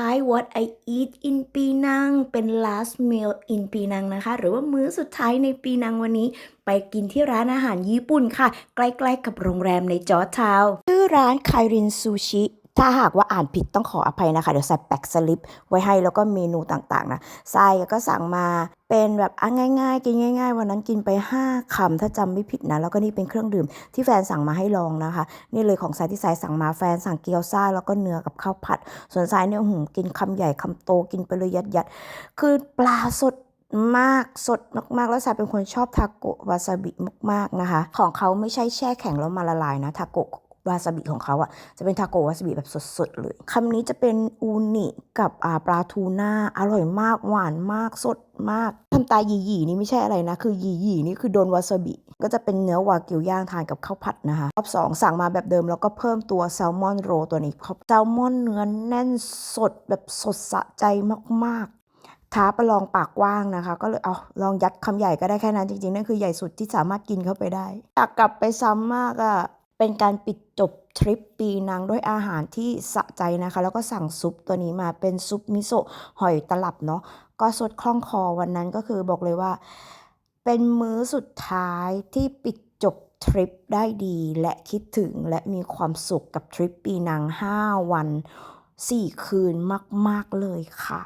5 what I eat in ปีนัง เป็น last meal in ปีนังนะคะ หรือว่ามื้อสุดท้ายในปีนังวันนี้ ไปกินที่ร้านอาหารญี่ปุ่นค่ะ ใกล้ๆกับโรงแรมในจอร์จทาวชื่อร้านไครินซูชิ ถ้าหากว่าอ่านผิดต้องขออภัยนะคะ เดี๋ยวใส่แปกสลิปไว้ให้แล้วก็เมนูต่างๆนะทรายก็สั่งมาเป็นแบบอะง่าย ๆ กินง่าย ๆ วันนั้นกินไป 5คำถ้าจำไม่ผิดนะ แล้วก็นี่เป็นเครื่องดื่มที่แฟนสั่งมาให้ลองนะคะ นี่เลยของทรายที่ทรายสั่งมาแฟนสั่งเกี๊ยวซ่าแล้วก็เนื้อกับข้าวผัด ส่วนทรายเนี่ยหืมกินคำใหญ่คำโตกินไปเลยยัดๆคือปลาสดมากสดมากๆ แล้วทรายเป็นคนชอบทาโกะวาซาบิมากๆนะคะ ของเขาไม่ใช่แช่แข็งแล้วมาละลายนะทาโกะ วาซาบิของเขาอะจะเป็นทาโกวาซาบิแบบสดๆเลยคำนี้จะเป็นอูนิกับปลาทูน่าอร่อยมากหวานมากสดมากทำตาหยีๆนี่ไม่ใช่อะไรนะ คือหยีๆนี่คือโดนวาซาบิ ก็จะเป็นเนื้อวากิวย่างทานกับข้าวผัดนะคะรอบสองสั่งมาแบบเดิมแล้วก็เพิ่มตัวแซลมอนโรตัวนี้ครับแซลมอนเนื้อแน่นสดแบบสดสะใจมากๆ ท้าประลองปากกว้างนะคะ ก็เลยเอาลองยัดคำใหญ่ก็ได้แค่นั้นจริงๆ นั่นคือใหญ่สุดที่สามารถกินเข้าไปได้อยากกลับไปซ้ำมากอะ่ะ เป็นการปิดจบทริปปีนังด้วยอาหารที่สะใจนะคะ แล้วก็สั่งซุปตัวนี้มาเป็นซุปมิโซะหอยตลับเนาะก็สดคล่องคอวันนั้นก็คือบอกเลยว่า เป็นมื้อสุดท้ายที่ปิดจบทริปได้ดีและคิดถึงและมีความสุขกับทริปปีนัง 5 วัน 4 คืนมาก ๆ เลยค่ะ